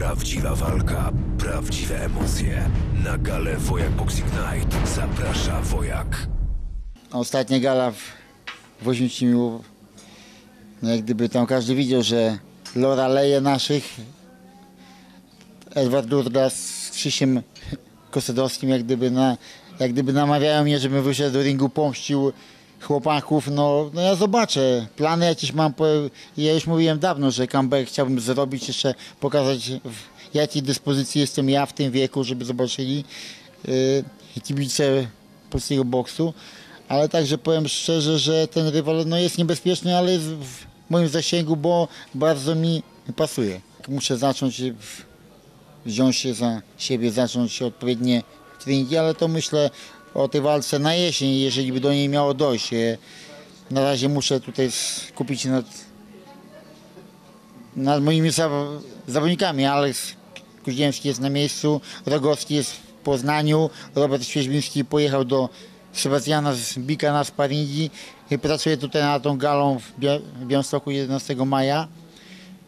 Prawdziwa walka, prawdziwe emocje. Na galę Wojak Boxing Night zaprasza Wojak. Ostatnia gala w, w Oświęcimiu, no jak gdyby tam każdy widział, że Lora leje naszych, Edward Durda z Krzysiem Kosedowskim jak gdyby, na, jak gdyby namawiają mnie, żebym wyszedł do ringu, pomścił chłopaków, no, no ja zobaczę, plany jakieś mam, ja już mówiłem dawno, że comeback chciałbym zrobić, jeszcze pokazać w jakiej dyspozycji jestem ja w tym wieku, żeby zobaczyli yy, kibice polskiego boksu, ale także powiem szczerze, że ten rywal no, jest niebezpieczny, ale jest w moim zasięgu, bo bardzo mi pasuje. Muszę zacząć wziąć się za siebie, zacząć odpowiednie treningi, ale to myślę o tej walce na jesień, jeżeli by do niej miało dojść. E, Na razie muszę tutaj skupić się nad, nad moimi zaw- zawodnikami. Aleks Kuźniewski jest na miejscu, Rogowski jest w Poznaniu, Robert Świeźbiński pojechał do Sebastiana Bika na sparingi i pracuje tutaj nad tą galą w Bia- w Białymstoku 11 maja.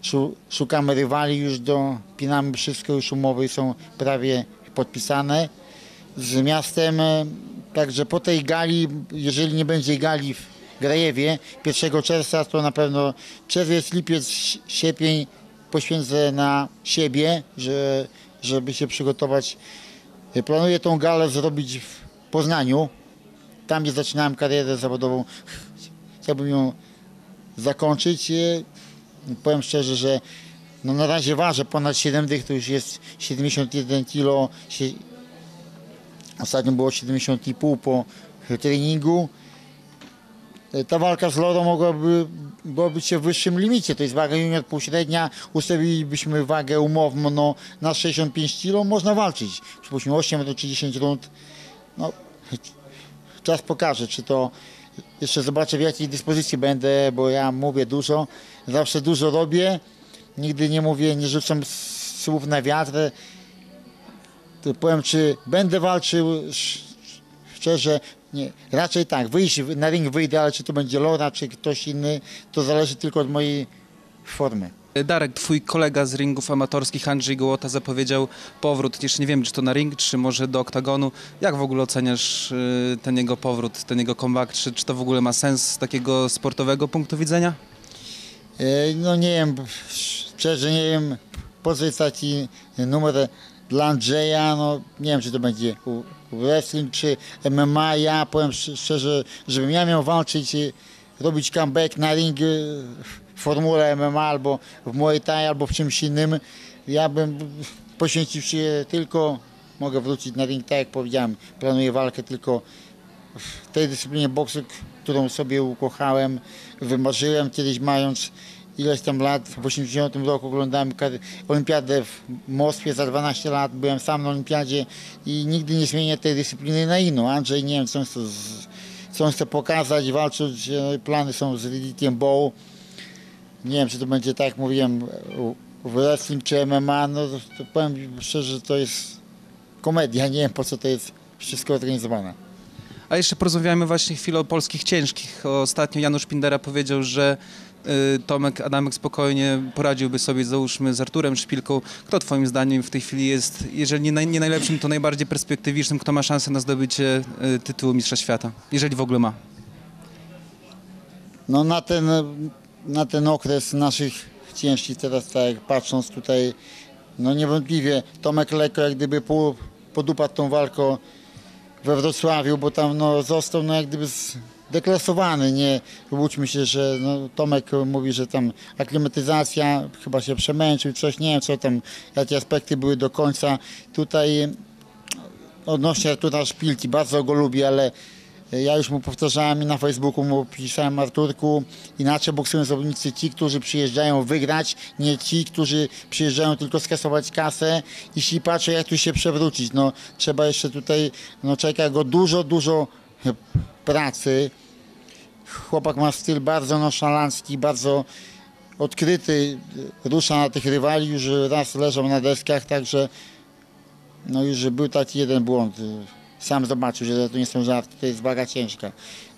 Szu- Szukamy rywali, już dopinamy wszystko, już umowy są prawie podpisane z miastem. e, Także po tej gali, jeżeli nie będzie gali w Grajewie 1 czerwca, to na pewno czerwiec, lipiec, si- sierpień poświęcę na siebie, że, żeby się przygotować. E, Planuję tą galę zrobić w Poznaniu, tam gdzie zaczynałem karierę zawodową. Chciałbym ją zakończyć. E, Powiem szczerze, że no na razie ważę ponad 7 dych, to już jest 71 kg. Ostatnio było 70,5 po treningu. E, Ta walka z Loro mogłaby byłaby się w wyższym limicie. To jest waga junior półśrednia. Ustawilibyśmy wagę umowną no, na 65 kg. Można walczyć. Przypuśćmy 8 do 30 rund. No, czas pokaże, czy to jeszcze zobaczę w jakiej dyspozycji będę, bo ja mówię dużo, zawsze dużo robię, nigdy nie mówię, nie rzucam słów na wiatr. To powiem, czy będę walczył, sz- szczerze, nie, raczej tak, wyjść na ring wyjdę, ale czy to będzie Lora, czy ktoś inny, to zależy tylko od mojej formy. Darek, twój kolega z ringów amatorskich Andrzej Gołota zapowiedział powrót, jeszcze nie wiem czy to na ring, czy może do oktagonu. Jak w ogóle oceniasz y, ten jego powrót, ten jego comeback? Czy, czy to w ogóle ma sens z takiego sportowego punktu widzenia? E, No nie wiem, szczerze nie wiem, po co jest taki numer dla Andrzeja, no nie wiem, czy to będzie wrestling, czy MMA, ja powiem sz- szczerze, żebym ja miał walczyć, robić comeback na ring w formule MMA, albo w Muay Thai, albo w czymś innym, ja bym poświęcił się tylko, mogę wrócić na ring, tak jak powiedziałem, planuję walkę tylko w tej dyscyplinie boksu, którą sobie ukochałem, wymarzyłem kiedyś mając ileś tam lat, w 80 roku oglądałem olimpiadę w Moskwie za 12 lat, byłem sam na olimpiadzie i nigdy nie zmienię tej dyscypliny na inną. Andrzej nie wiem, co on chce, co chce pokazać, walczyć, e, plany są z Ridickiem Bow. Nie wiem, czy to będzie tak jak mówiłem, wrestling czy MMA, no to, to powiem szczerze, to jest komedia, nie wiem po co to jest wszystko organizowane. A jeszcze porozmawiamy właśnie chwilę o polskich ciężkich. Ostatnio Janusz Pindera powiedział, że Tomek Adamek spokojnie poradziłby sobie załóżmy z Arturem Szpilką. Kto twoim zdaniem w tej chwili jest, jeżeli nie, naj, nie najlepszym, to najbardziej perspektywicznym, kto ma szansę na zdobycie y, tytułu Mistrza Świata? Jeżeli w ogóle ma. No na ten, na ten okres naszych ciężkich teraz tak patrząc tutaj, no niewątpliwie Tomek lekko jak gdyby podupadł tą walką we Wrocławiu, bo tam no, został no, jak gdyby zdeklasowany, nie łudźmy się, że no, Tomek mówi, że tam aklimatyzacja, chyba się przemęczył, coś, nie wiem co tam, jakie aspekty były do końca. Tutaj odnośnie Artura Szpilki, bardzo go lubię, ale ja już mu powtarzałem i na Facebooku mu pisałem Arturku, inaczej boksują zawodnicy ci, którzy przyjeżdżają wygrać, nie ci, którzy przyjeżdżają tylko skasować kasę. Jeśli patrzę, jak tu się przewrócić, no trzeba jeszcze tutaj, no czeka go dużo, dużo pracy. Chłopak ma styl bardzo nonszalancki, bardzo odkryty, rusza na tych rywali, już raz leżał na deskach, także no już był taki jeden błąd. Sam zobaczył, że to nie są żarty, to jest waga ciężka.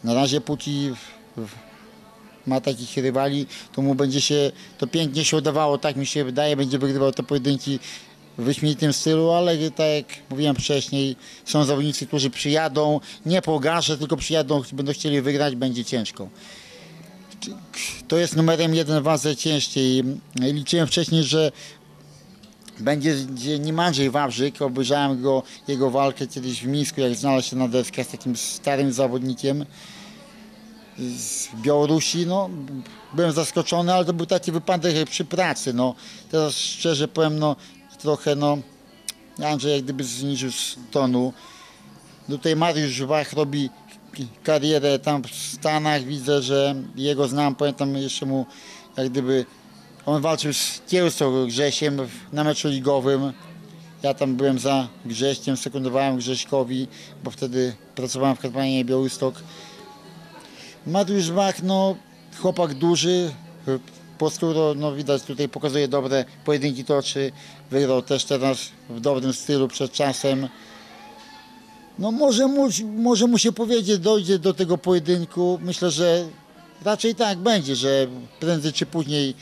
Na razie póki ma takich rywali, to mu będzie się to pięknie się udawało, tak mi się wydaje, będzie wygrywał te pojedynki w wyśmienitym stylu, ale tak jak mówiłem wcześniej, są zawodnicy, którzy przyjadą, nie po garze, tylko przyjadą, będą chcieli wygrać, będzie ciężko. To jest numerem jeden wadze ciężkiej. Liczyłem wcześniej, że będzie nie Andrzej Wawrzyk, obejrzałem go, jego walkę kiedyś w Mińsku, jak znalazł się na deskach z takim starym zawodnikiem z Białorusi, no byłem zaskoczony, ale to był taki wypadek przy pracy, no teraz szczerze powiem, no trochę no Andrzej jak gdyby zniżył z tonu. Tutaj Mariusz Wach robi karierę tam w Stanach, widzę, że jego znam, pamiętam jeszcze mu jak gdyby on walczył z Kiełsą Grzesiem na meczu ligowym. Ja tam byłem za Grześkiem, sekundowałem Grześkowi, bo wtedy pracowałem w kampanii Białystok. Mariusz Bach, no chłopak duży, po skóro, no widać tutaj pokazuje dobre pojedynki toczy, wygrał też teraz w dobrym stylu przed czasem. No może mu, może mu się powiedzieć, dojdzie do tego pojedynku, myślę, że raczej tak będzie, że prędzej czy później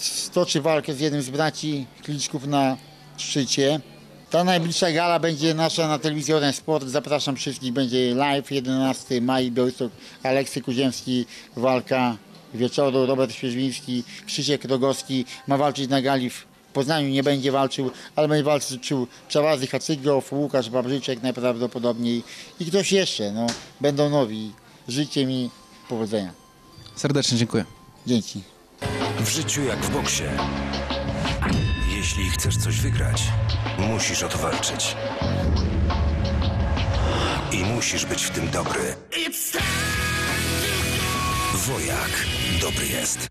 stoczy walkę z jednym z braci Kliczków na szczycie. Ta najbliższa gala będzie nasza na telewizji Orange Sport. Zapraszam wszystkich, będzie live 11 maj, Białystok, Aleksy Kuziemski, walka wieczoru, Robert Świeżwiński, Krzysiek Rogowski ma walczyć na gali w Poznaniu, nie będzie walczył, ale będzie walczył Czawazy Hacygow, Łukasz Babrzyczek najprawdopodobniej i ktoś jeszcze, no, będą nowi. Życzę mi powodzenia. Serdecznie dziękuję. Dzięki. W życiu jak w boksie. Jeśli chcesz coś wygrać, musisz o to walczyć. I musisz być w tym dobry. Wojak dobry jest.